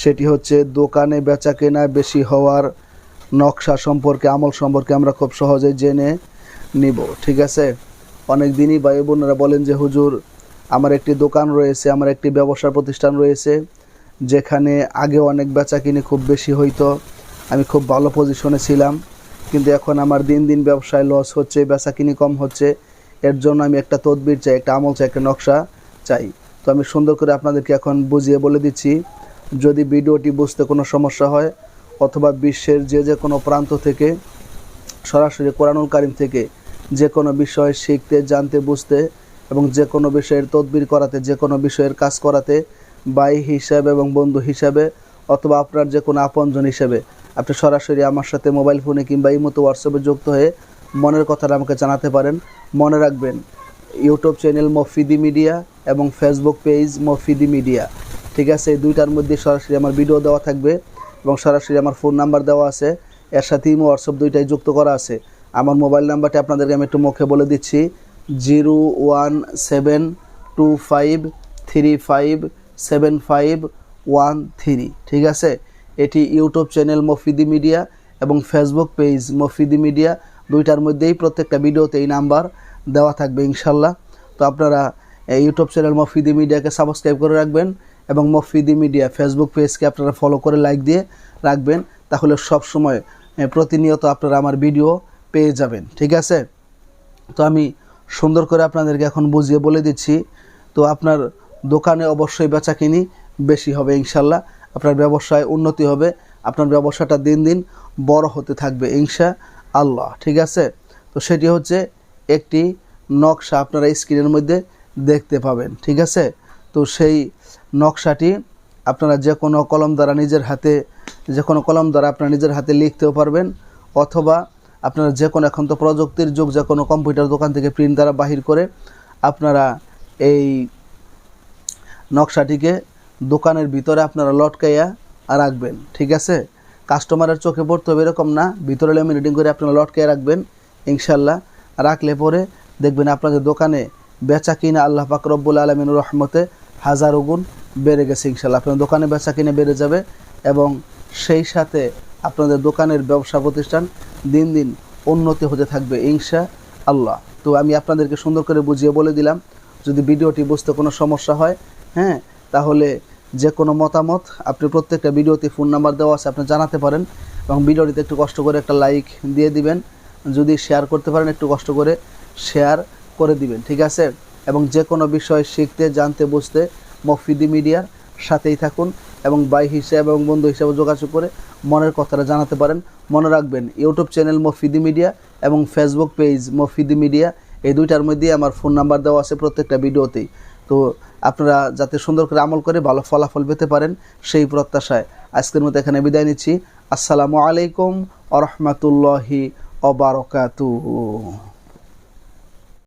সেটি হচ্ছে দোকানে বেচা কেনা বেশি হওয়ার নকশা সম্পর্কে, আমল সম্পর্কে আমরা খুব সহজে জেনে নিব, ঠিক আছে? অনেক দিনই ভাই বোনেরা বলেন যে, হুজুর, আমার একটি দোকান রয়েছে, আমার একটি ব্যবসার প্রতিষ্ঠান রয়েছে, যেখানে আগে অনেক বেচা কিনে খুব বেশি হইতো, আমি খুব ভালো পজিশনে ছিলাম, কিন্তু এখন আমার দিন দিন ব্যবসায় লস হচ্ছে বেচা কিনি কম হচ্ছে, এর জন্য আমি একটা তদবির চাই, একটা আমল চাই, একটা নকশা চাই। তো আমি সুন্দর করে আপনাদেরকে এখন বুঝিয়ে বলে দিচ্ছি যদি ভিডিওটি বুঝতে কোনো সমস্যা হয় অথবা বিশ্বের যে যে কোনো প্রান্ত থেকে, সরাসরি কোরআনুল কারিম থেকে যে কোনো বিষয় শিখতে, জানতে, বুঝতে এবং যে কোনো বিষয়ের তদবির করাতে, যে কোনো বিষয়ের কাজ করাতে, ভাই হিসাবে এবং বন্ধু হিসাবে অথবা আপনার যে কোনো আপনজন হিসাবে আপনি সরাসরি আমার সাথে মোবাইল ফোনে কিংবা এই মতো হোয়াটসঅ্যাপে যুক্ত হয়ে মনের কথাটা আমাকে জানাতে পারেন। মনে রাখবেন ইউটিউব চ্যানেল মফিদি মিডিয়া এবং ফেসবুক পেজ মফিদি মিডিয়া ঠিক আছে, এই দুইটার মধ্যে সরাসরি আমার ভিডিও দেওয়া থাকবে এবং সরাসরি আমার ফোন নাম্বার দেওয়া আছে। এর সাথে ইমো হোয়াটসঅ্যাপ দুইটাই যুক্ত করা আছে। আমার মোবাইল নাম্বারটি আপনাদেরকে আমি একটু মুখে বলে দিচ্ছি। Zero one seven two five three five seven five one three, ঠিক আছে? এটি ইউটিউব চ্যানেল মফিদি মিডিয়া এবং ফেসবুক পেজ মফিদি মিডিয়া। দুইটার মধ্যেই প্রত্যেকটা ভিডিওতে এই নাম্বার দেওয়া থাকবে ইনশাল্লাহ। তো আপনারা ইউটিউব চ্যানেল মফিদি মিডিয়াকে সাবস্ক্রাইব করে রাখবেন। এবং মফিদি মিডিয়া ফেসবুক পেজকে আপনারা ফলো করে লাইক দিয়ে রাখবেন, তাহলে সব সময় প্রতিনিয়ত আপনারা আমার ভিডিও পেয়ে যাবেন, ঠিক আছে? তো আমি সুন্দর করে আপনাদেরকে এখন বুঝিয়ে বলে দিচ্ছি, তো আপনার দোকানে অবশ্যই বেচা কিনি বেশি হবে ইনশাল্লাহ, আপনার ব্যবসায় উন্নতি হবে, আপনার ব্যবসাটা দিন দিন বড় হতে থাকবে ইনশা আল্লাহ ঠিক আছে? তো সেটি হচ্ছে একটি নকশা আপনারা স্ক্রিনের মধ্যে দেখতে পাবেন, ঠিক আছে? তো সেই নকশাটি আপনারা যে কোনো কলম দ্বারা নিজের হাতে, যে কোনো কলম দ্বারা আপনারা নিজের হাতে লিখতেও পারবেন, অথবা আপনারা যে কোনো এখন তো প্রযুক্তির যুগ, যে কোনো কম্পিউটার দোকান থেকে প্রিন্ট দ্বারা বাহির করে আপনারা এই নকশাটিকে দোকানের ভিতরে আপনারা লটকাইয়া রাখবেন, ঠিক আছে? কাস্টমারের চোখে পড়তে হবে এরকম না, ভিতরে লেমিনেটিং করে আপনারা লটকাইয়া রাখবেন ইনশাল্লাহ রাখলে পরে দেখবেন আপনাদের দোকানে বেচা কিনা আল্লাহ পাক রব্বুল আলমিন রহমতে হাজারো গুণ বেড়ে গেছে ইনশাল্লাহ। আপনার দোকানে বেচা কিনে বেড়ে যাবে এবং সেই সাথে আপনাদের দোকানের ব্যবসা প্রতিষ্ঠান দিন দিন উন্নতি হতে থাকবে ইনশা আল্লাহ তো আমি আপনাদেরকে সুন্দর করে বুঝিয়ে বলে দিলাম, যদি ভিডিওটি বুঝতে কোনো সমস্যা হয় হ্যাঁ তাহলে যে কোনো মতামত আপনি প্রত্যেকটা ভিডিওতে ফোন নাম্বার দেওয়া আছে, আপনি জানাতে পারেন এবং ভিডিওটিতে একটু কষ্ট করে একটা লাইক দিয়ে দিবেন। যদি শেয়ার করতে পারেন, একটু কষ্ট করে শেয়ার করে দিবেন, ঠিক আছে? এবং যে কোনো বিষয় শিখতে, জানতে, বুঝতে মফিদি মিডিয়ার সাথেই থাকুন এবং বাই হিসাবে এবং বন্ধু হিসাবে যোগাযোগ করে মনের কথাটা জানাতে পারেন। মনে রাখবেন ইউটিউব চ্যানেল মফিদি মিডিয়া এবং ফেসবুক পেজ মফিদি মিডিয়া, এই দুইটার মধ্যেই আমার ফোন নাম্বার দেওয়া আছে প্রত্যেকটা ভিডিওতেই। তো আপনারা যাতে সুন্দর করে আমল করে ভালো ফলাফল পেতে পারেন সেই প্রত্যাশায় আজকের মতো এখানে বিদায় নিচ্ছি। আসসালামু আলাইকুম আ রহমতুল্লাহি